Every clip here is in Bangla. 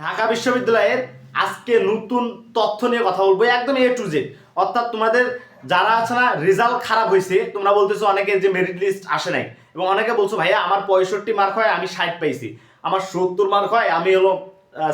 ঢাকা বিশ্ববিদ্যালয়ের আজকে নতুন তথ্য নিয়ে কথা বলব একদম এ টু জেড অর্থাৎ তোমাদের যারা আছে না, রেজাল্ট খারাপ হয়েছে, তোমরা বলতেছো অনেকে যে মেরিট লিস্ট আসে নাই। এবং অনেকে বলছো, ভাইয়া, আমার পঁয়ষট্টি মার্ক হয়, আমি ষাট পাইছি। আমার সত্তর মার্ক হয়, আমি হলো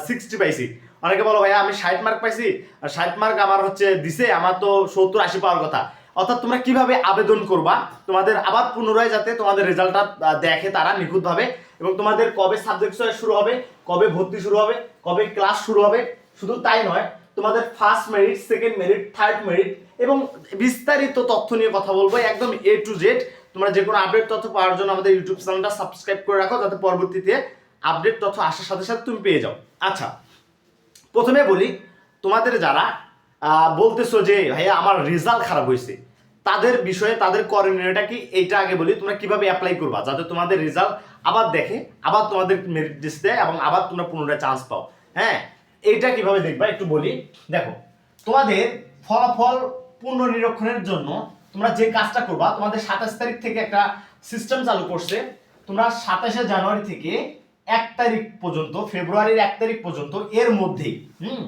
সিক্সটি পাইছি। অনেকে বলো, ভাইয়া, আমি ষাট মার্ক পাইছি, আর ষাট মার্ক আমার হচ্ছে দিছে, আমার তো সত্তর আশি পাওয়ার কথা। অর্থাৎ তোমরা কীভাবে আবেদন করবা, তোমাদের আবার পুনরায় যাতে তোমাদের রেজাল্টটা দেখে তারা নিখুঁতভাবে এবং তোমাদের কবে সাবজেক্ট শুরু হবে, কবে ভর্তি শুরু হবে, কবে ক্লাস শুরু হবে, শুধু তাই নয়, তোমাদের first merit second merit third merit এবং বিস্তারিত তথ্য নিয়ে কথা বলব একদম এ টু জেড তোমরা যে কোনো আপডেট তথ্য পাওয়ার জন্য আমাদের ইউটিউব চ্যানেলটা সাবস্ক্রাইব করে রাখো, যাতে পরবর্তীতে আপডেট তথ্য আসার সাথে সাথে তুমি পেয়ে যাও। আচ্ছা প্রথমে বলি, তোমাদের যারা বলতেছো যে, ভাইয়া, আমার রেজাল্ট খারাপ হয়েছে। তাদের বিষয়ে, তাদের করণীয়টা কি? এইটা আগে বলি, তোমরা কীভাবে অ্যাপ্লাই করবা, যাতে তোমাদের রেজাল্ট আবার দেখে, আবার তোমাদের মেরিট লিস্ট দেয় এবং আবার তোমরা পুনরায় চান্স পাও। হ্যাঁ? এইটা কীভাবে দেখবা একটু বলি। দেখো, তোমাদের ফলাফল পুনর্নিরীক্ষণের জন্য তোমরা যে কাজটা করবা, তোমাদের সাতাশ তারিখ থেকে একটা সিস্টেম চালু করছে। তোমরা সাতাশে জানুয়ারি থেকে এক তারিখ পর্যন্ত, ফেব্রুয়ারির এক তারিখ পর্যন্ত এর মধ্যেই, হুম?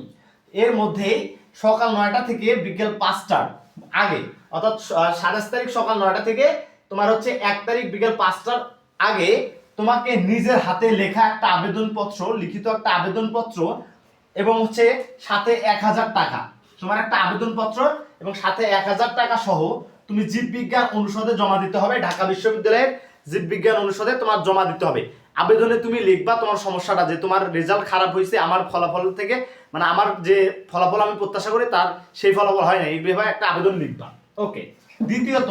এর মধ্যেই সকাল নয়টা থেকে বিকেল পাঁচটার আগে। অর্থাৎ সাতাশ তারিখ সকাল নয়টা থেকে তোমার হচ্ছে এক তারিখ বিকেল পাঁচটার আগে তোমাকে নিজের হাতে লেখা একটা আবেদনপত্র, লিখিত একটা আবেদনপত্র এবং হচ্ছে সাথে এক হাজার টাকা। তোমার একটা আবেদনপত্র এবং সাথে এক হাজার টাকা সহ তুমি জীববিজ্ঞান অনুষদে জমা দিতে হবে। ঢাকা বিশ্ববিদ্যালয়ের জীববিজ্ঞান অনুষদে তোমার জমা দিতে হবে। আবেদনে তুমি লিখবা তোমার সমস্যাটা, যে তোমার রেজাল্ট খারাপ হয়েছে, আমার ফলাফল থেকে মানে আমার যে ফলাফল আমি প্রত্যাশা করি, তার সেই ফলাফল হয় না। এই এইভাবে একটা আবেদন লিখবা। ওকে। দ্বিতীয়ত,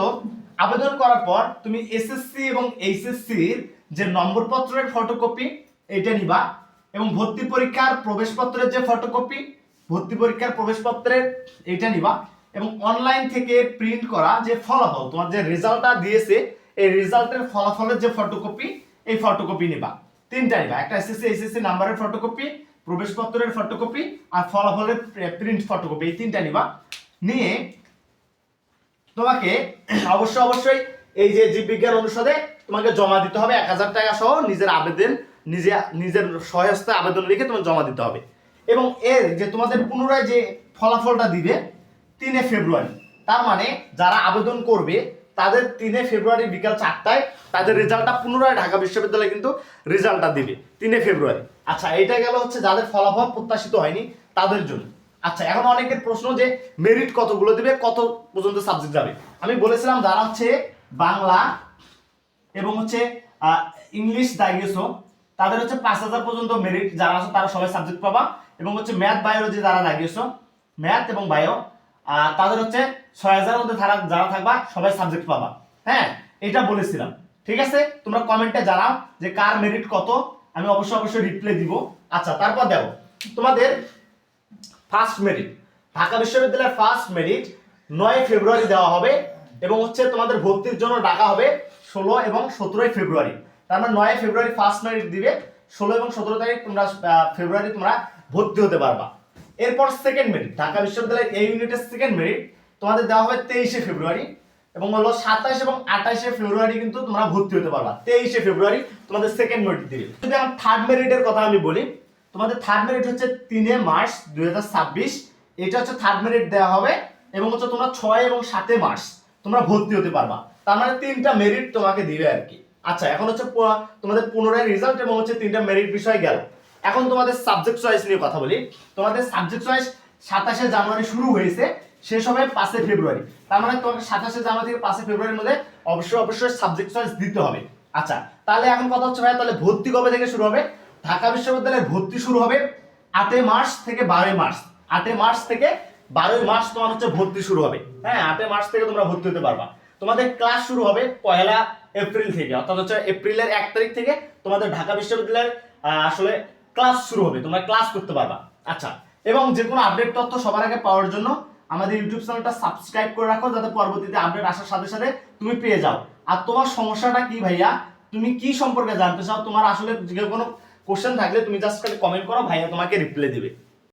আবেদন করার পর তুমি এসএসসি এবং এইচএসসির যে নম্বরপত্রের ফটোকপি এটা নিবা এবং ভর্তি পরীক্ষার প্রবেশপত্রের যে ফটোকপি ভর্তি পরীক্ষার প্রবেশপত্রের এটা নিবা এবং অনলাইন থেকে প্রিন্ট করা যে ফলাফল, তোমার যে রেজাল্টটা দিয়েছে, এই রেজাল্টের ফলাফলের যে ফটোকপি এই ফটোকপি নিবা। তিনটা নিবা। একটা এসএসসি এসএসসি নাম্বারের ফটোকপি প্রবেশপত্রের ফটোকপি আর ফলাফলের প্রিন্ট ফটোকপি এই তিনটা নিবা। নিয়ে তোমাকে অবশ্যই অবশ্যই এই যে জীববিজ্ঞান অনুষদে তোমাকে জমা দিতে হবে এক হাজার টাকা সহ নিজের আবেদন, নিজে নিজের সহায়স্তে আবেদন লিখে তোমার জমা দিতে হবে। এবং এর যে তোমাদের পুনরায় যে ফলাফলটা দিবে, তিনে ফেব্রুয়ারি। তার মানে যারা আবেদন করবে তাদের তিনে ফেব্রুয়ারি বিকাল চারটায় তাদের রেজাল্টটা পুনরায় ঢাকা বিশ্ববিদ্যালয় কিন্তু রেজাল্টটা দিবে, তিনে ফেব্রুয়ারি। আচ্ছা এটা গেল হচ্ছে যাদের ফলাফল প্রত্যাশিত হয়নি, তাদের জন্য। আচ্ছা এখন অনেকের প্রশ্ন যে মেরিট কতগুলো দিবে, কত পর্যন্ত সাবজেক্ট যাবে? আমি বলেছিলাম যারা হচ্ছে বাংলা এবং হচ্ছে ইংলিশ দাগিয়েছো তাদের হচ্ছে পাঁচ হাজার পর্যন্ত মেরিট যারা আছে তারা সবাই সাবজেক্ট পাবা এবং হচ্ছে ম্যাথ বায়োলজি যারা লাগিয়েছো ম্যাথ এবং বায়ো তাদের হচ্ছে ছয় হাজারের মধ্যে যারা যারা থাকবা, সবাই সাবজেক্ট পাবা। হ্যাঁ? এটা বলেছিলাম। ঠিক আছে? তোমরা কমেন্টে জানাও যে কার মেরিট কত। আমি অবশ্যই অবশ্যই রিপ্লাই দিব। আচ্ছা তারপর দেখো। তোমাদের ফার্স্ট মেরিট ঢাকা বিশ্ববিদ্যালয়ের ফার্স্ট মেরিট নয় ফেব্রুয়ারি দেওয়া হবে এবং হচ্ছে তোমাদের ভর্তির জন্য ডাকা হবে ষোলো এবং সতেরোই ফেব্রুয়ারি। তার মানে নয় ফেব্রুয়ারি ফার্স্ট মেরিট দিবে, ষোলো এবং সতেরো তারিখ তোমরা ফেব্রুয়ারি তোমরা ভর্তি হতে পারবা। এরপর সেকেন্ড মেরিট ঢাকা বিশ্ববিদ্যালয়ের এই ইউনিটের সেকেন্ড মেরিট তোমাদের দেওয়া হবে তেইশে ফেব্রুয়ারি এবং হলো সাতাশ এবং আঠাশে ফেব্রুয়ারি কিন্তু তোমরা ভর্তি হতে পারবা। তেইশে ফেব্রুয়ারি তোমাদের সেকেন্ড মেরিট দিবে। যদি আমার থার্ড মেরিটের কথা আমি বলি, তোমাদের থার্ড মেরিট হচ্ছে তিনে মার্চ দু হাজার ছাব্বিশ, এটা হচ্ছে থার্ড মেরিট দেওয়া হবে এবং হচ্ছে তোমরা ছয় এবং সাতে মার্চ তোমরা ভর্তি হতে পারবা। তার মানে তিনটা মেরিট তোমাকে দিবে আর কি। আচ্ছা এখন হচ্ছে তোমাদের পুনরায় রেজাল্ট এবং হচ্ছে তিনটা মেরিট বিষয় গেল। এখন তোমাদের সাবজেক্ট চয়েস নিয়ে কথা বলি। তোমাদের সাবজেক্ট চয়েস সাতাশে জানুয়ারি শুরু হয়েছে, শেষ হবে পাঁচে ফেব্রুয়ারি। তার মানে তোমাকে সাতাশে জানুয়ারি থেকে পাঁচে ফেব্রুয়ারির মধ্যে অবশ্যই অবশ্যই সাবজেক্ট চয়েস দিতে হবে। আচ্ছা তাহলে এখন কথা হচ্ছে ভাই তাহলে ভর্তি কবে থেকে শুরু হবে? ঢাকা বিশ্ববিদ্যালয়ের ভর্তি শুরু হবে আটই মার্চ থেকে বারোই মার্চ। আটই মার্চ থেকে বারোই মার্চ তোমার হচ্ছে ভর্তি শুরু হবে। হ্যাঁ আটই মার্চ থেকে তোমরা ভর্তি হতে পারবা। তোমাদের ক্লাস শুরু হবে পয়লা এপ্রিল থেকে, অর্থাৎ হচ্ছে এপ্রিলের এক তারিখ থেকে তোমাদের ঢাকা বিশ্ববিদ্যালয়ের আসলে ক্লাস শুরু হবে, তোমরা ক্লাস করতে পারবা। আচ্ছা এবং যে কোনো আপডেট তথ্য সবার আগে পাওয়ার জন্য আমাদের ইউটিউব চ্যানেলটা সাবস্ক্রাইব করে রাখো, যাতে পরবর্তীতে আপডেট আসার সাথে সাথে তুমি পেয়ে যাও। আর তোমার সমস্যাটা কি ভাইয়া? তুমি কি সম্পর্কে জানতে চাও? তোমার আসলে যে কোনো কোশ্চেন থাকলে তুমি জাস্ট খালি কমেন্ট করো, ভাইয়া তোমাকে রিপ্লাই দিবে।